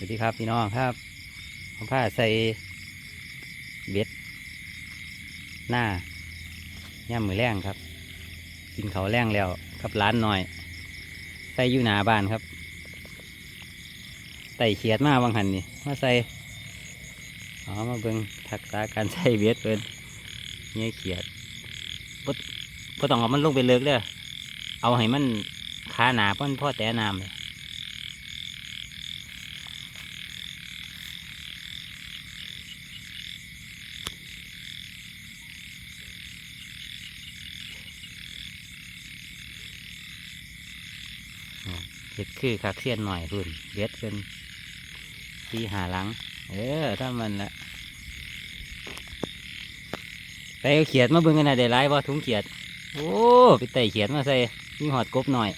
สวัสดีครับพี่น้องครับผมผ้าใส่เบ็ด หน้าย่ามือแรงครับ กินเขาแรงแล้วกับร้านหน่อย ใส่อยู่หนาบ้านครับไต่เขียดมาบางหันนี่มาใส่อ๋อมาเบิ่งทักษะการใส่เบ็ดเพิ่นเนี่ยเขียดบ่บ่ต้องเอามันลงไปเลิกเด้อเอาให้มันขาหนาเพิ่นพ่อแต่น้ำเลย เห็ดคือคักเสียนหน่อยพุ่นเบ็ดเป็นตีหาหลัง เออถ้ามันละไปเอาเขียดมาเบิ่งกันนะได้ไรบ่ถุงเขียด โอ้ไปไต่เขียดมาใส่มีหอดกบหน่อย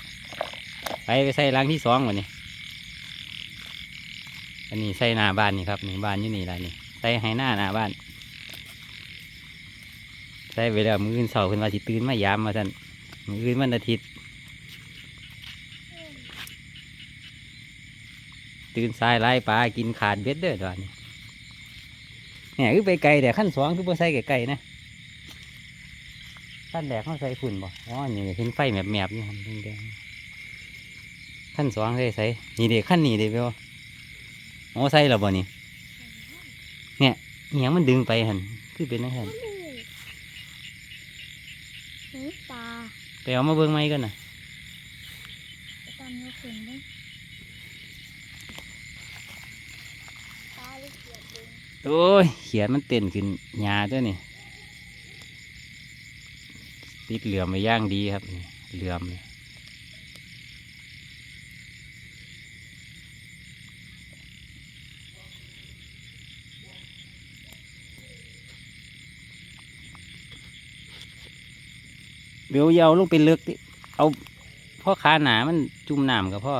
ไปไปใส่ลังที่สองวันนี้อันนี้ใส่หน้าบ้านนี่ครับนี่บ้านอยู่นี่ละนี่ใส่ให้หน้าหน้าบ้านใส่ไปแล้วมืออื่นเสาร์เพิ่นว่าสิตื่นมายามมาท่นมืออื่นวันอาทิตย์ ตื่นสายไล่ปลากินขาดเบ็ดเด้อตอนนี้เนี่ยคือไปไกลแต่ขั้นสองคือบ่ใส่ไกลๆนะขั้นแรกเขาใส่ฝุ่นบ่อ๋อนี่เห็นไฟแมบๆอยู่หันแดงๆขั้นสองใส่ใส่นี่เด็กขั้นนี้เด็กเปล่าโอ้ใส่แล้วบ่นี่เนี่ยเหียงมันดึงไปหันคือเป็นนั่นหันหูปลาไปเอามาเบิ่งไหมกันน่ะตอนนี้ถึงได้ปลาลูกเกียดดึง โอ้ยเขียนมันเต้นขึ้นหญ้าตัวยนี่ ติดเหลื่อมไปย่างดีครับ เหลื่อมเลยเบลอยาวลงไปเลึกดิเอาพ่อขาหนามันจุ่มน้ำกับพ่อ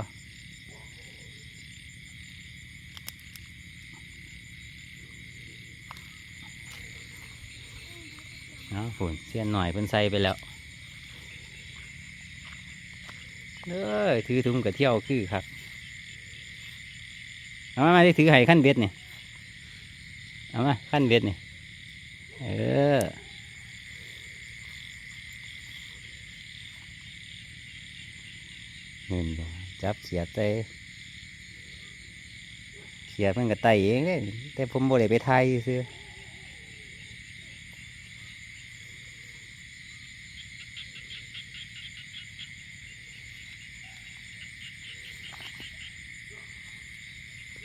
เอา ฝนเสี้ยนหน่อยเพิ่นใส่ไปแล้วเด้อถือถุงกับเที่ยวคือครับเอามามาได้ถือไห้ขั้นเบ็ดเนี่ยเอามาขั้นเบ็ดเนี่ยเออเงินบ่จับเขียดใจเขียดมันก็ไตเองเลยแต่ผมบ่ได้ไปไทยซื้อ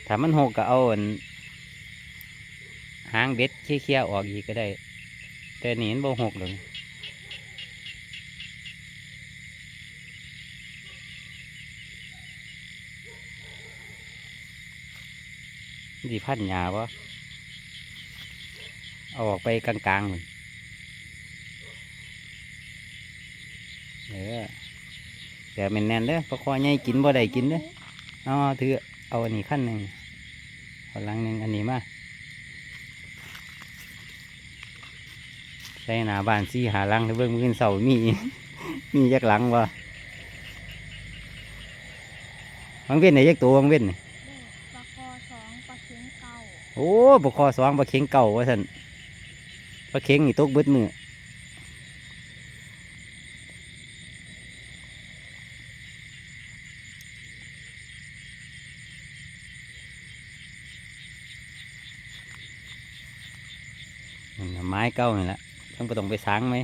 ถ้ามันหกก็เอาหางเบ็ดเคี้ยวๆออกอีกก็ได้ แต่หนีนบ่หกหรอกดีพันหยาปะเอาออกไปกลางๆมันเออแต่เป็นแน่นเด้อปลาคอใหญ่กินบ่ได้กินเด้อเอาถือ เอาอันนี้ขั้นหนึ่งเอาหลังหนึ่งอันนี้มาใส่หนาบานซี่หาหลังเบิ่งมือเสามีมียักหลังวะวังเว้นไหนยักตัววังเว้นนี่ได้ปลาคอสองปลาเข็งเก่าโอ้บกคอสองปลาเข็งเก่าว่าสันปลาเข็งนี่ตกเบิดมือนั่นน่ะ ไม้เก่านี่แหละต้องไปต้องไปสางไหม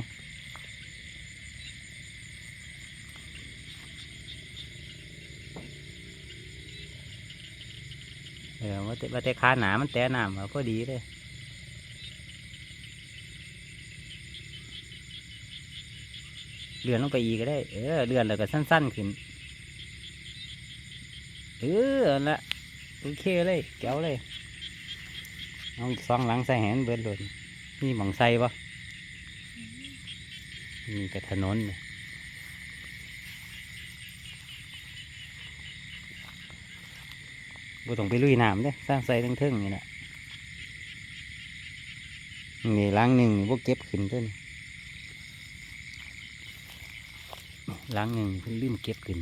เออว่าแต่ว่าแต่ขาหนามันแต่หน้ำอะพอดีเลยเลื่อนลงไปอีกก็ได้ เออเลื่อนแล้วก็สั้น ๆ ขึ้น เออละโอเคเลยแก้วเลย เอาซองหลังใส่แหนเบิดโดน นี่หมองใส่ปะนี่ก็ถนนบ่ต้องไปลุยน้ำเด้สร้างใส่ทั้งเทิงนี่แหละนี่ล้างหนึ่งนี่พวกเก็บขึ้นเต้นหลังหนึ่งเพิ่นลืมเก็บขึ้น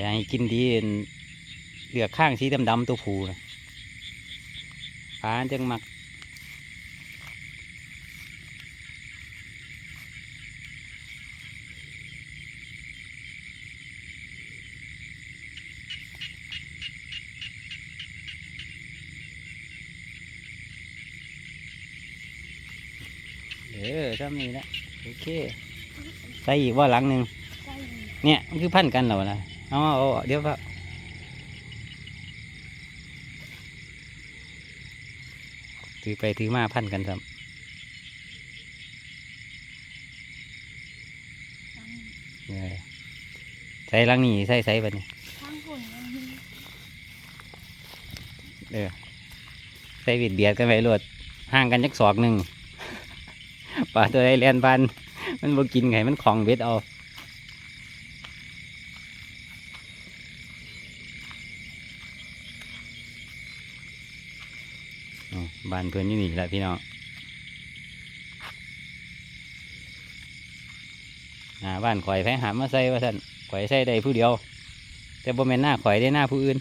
อยากให้กินดีเหลือกข้างสีดำๆตัวผูนะปลาจังมักเออทำนี่ละโอเค ใส่อีกว่าหลังหนึ่งใส่ดีเนี่ย มันคือพันกันเหรอนะ เอาเอาเอาเดี๋ยวครับถือไปถือมาพันกันครับทั้งเออใส่หลังนี้ใส่ใส่บัดนี้ทั้งฝุ่นยังมีเออใส่เบียดเบียดกันไปรวดห่างกันจักศอกหนึ่งปลาตัวใดเลียนพันมันบ่กินไงมันของเบ็ดเอาอืม บ้านเพื่อนอยู่นี่แหละพี่น้องอ่าบ้านข่อยแพงหามาใส่ว่าท่นข่อยใส่ได้ผู้เดียว แต่บ่แม่นหน้าข่อยได้หน้าผู้อื่น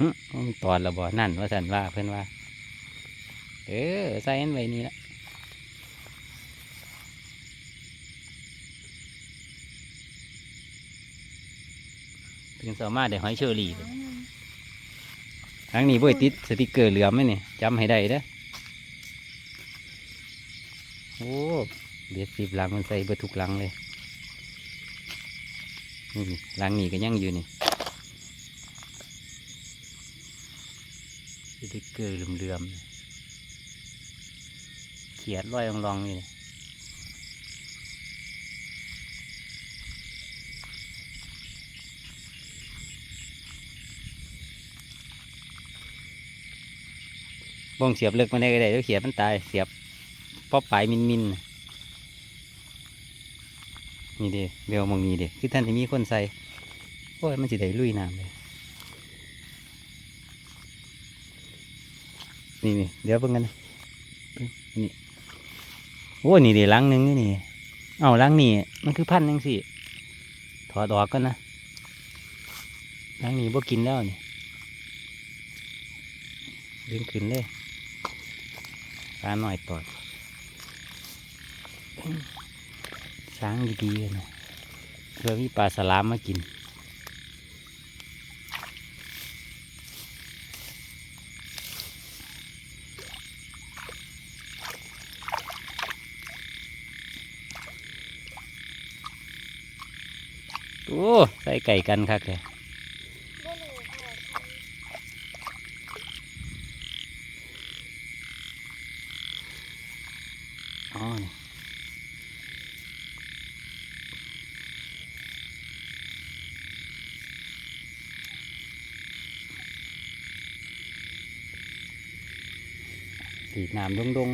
หึมันตอดระบอนั่นว่าสันว่าเพื่อนว่า เออใส่อันไว้นี่ละ ถึงสามารถได้หอยเชอรี่ทั้งหนึ่งครั้งนี้บ่ได้ติดสติกเกอร์เหลือมไหมนี่จำให้ได้เด้อโอ้เบียดสิบหลังมันใส่เบิดทุกหลังเลยนี่หลังนี้ก็ยังอยู่นี่สติกเกอร์เหลื่อมๆนี่เขียดร้อยลองๆอยู่นี่ บ่งเสียบเลิกมาได้ก็ได้เดี๋ยวเขียดมันตายเสียบเพราะปลายมินมินนี่เด้เบลมองนี่เด้คือท่านที่มีคนใส่โอ้ยมันสิได้ลุยน้ำเลยนี่นี่เดี๋ยวเพิ่งกันนี่โอ้ยนี่เด้ลังหนึงนี่นี่เอาลังนี่มันคือพันยังสิถอดออกกันนะลังนี้บ่กินแล้วนี่ดึงขึ้นเลย ปลาหน่อยตอดช้างดีๆนะเพื่อมีปลาสลามมากินโอ้ใส่ไก่กันคักเลย บ่รู้ว่าใคร อ๋อนี่ตีดน้ำดงดง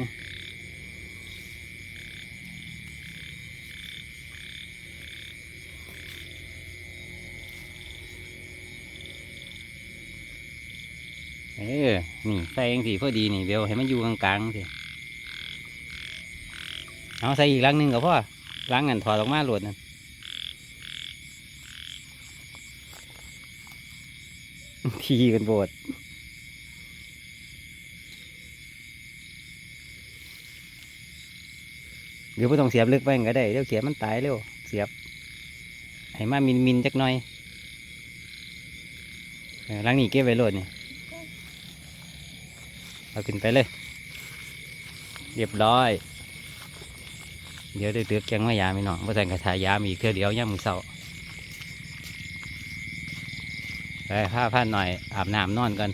เออ นี่ใส่เองสิพอดีนี่เบลให้มันอยู่กลางๆสิ เอาใส่อีกลังหนึ่งกับพ่อล้างเงินถอดออกมาหลดนั่นทีกันโบดเดี๋ยวไม่ต้องเสียบลึกไปก็ได้เดี๋ยวเสียบมันตายเร็วเสียบให้มามินมินจักหน่อยล้างนี่เก็บไว้โหลดนี่เอาขึ้นไปเลย เรียบร้อย เดี๋ยวได้เตือกแกงว่ายาไม่น้องว่าแต่กระถายามอีกเท่อเดียวย่ำมือเศร้าไปผ้าผ้าหน่อยอาบน้ำนอนกัน